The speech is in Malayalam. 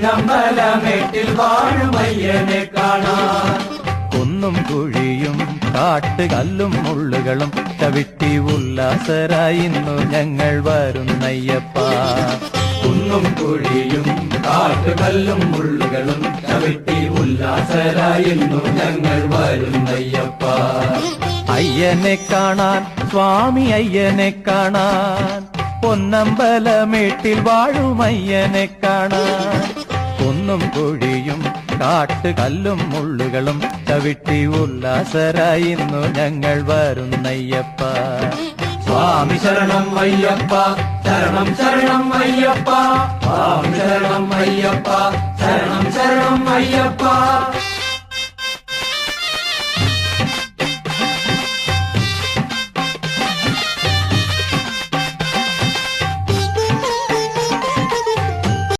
പൊന്നമ്പലമേട്ടിൽ വാഴുമയ്യനെ കാണാൻ. കുന്നും കുഴിയും കാട്ടുകല്ലും മുള്ളുകളും ചവിട്ടി ഉല്ലാസരായിരുന്നു ഞങ്ങൾ വരുന്നയ്യപ്പ കുന്നും കുഴിയും കാട്ടുകല്ലും മുള്ളുകളും ചവിട്ടി ഉല്ലാസരായിരുന്നു ഞങ്ങൾ വരുന്നയ്യപ്പ അയ്യനെ കാണാൻ സ്വാമി അയ്യനെ കാണാൻ പൊന്നമ്പലമേട്ടിൽ വാഴുമയ്യനെ കാണാൻ. കുന്നും കുഴിയും കാട്ടുകല്ലും മുള്ളുകളും ചവിട്ടി ഉല്ലാസരായി ഞങ്ങൾ വരുന്നയ്യപ്പ സ്വാമി ശരണം അയ്യപ്പ ശരണം ശരണം അയ്യപ്പ. സ്വാമി ശരണം അയ്യപ്പ ശരണം ശരണം അയ്യപ്പ.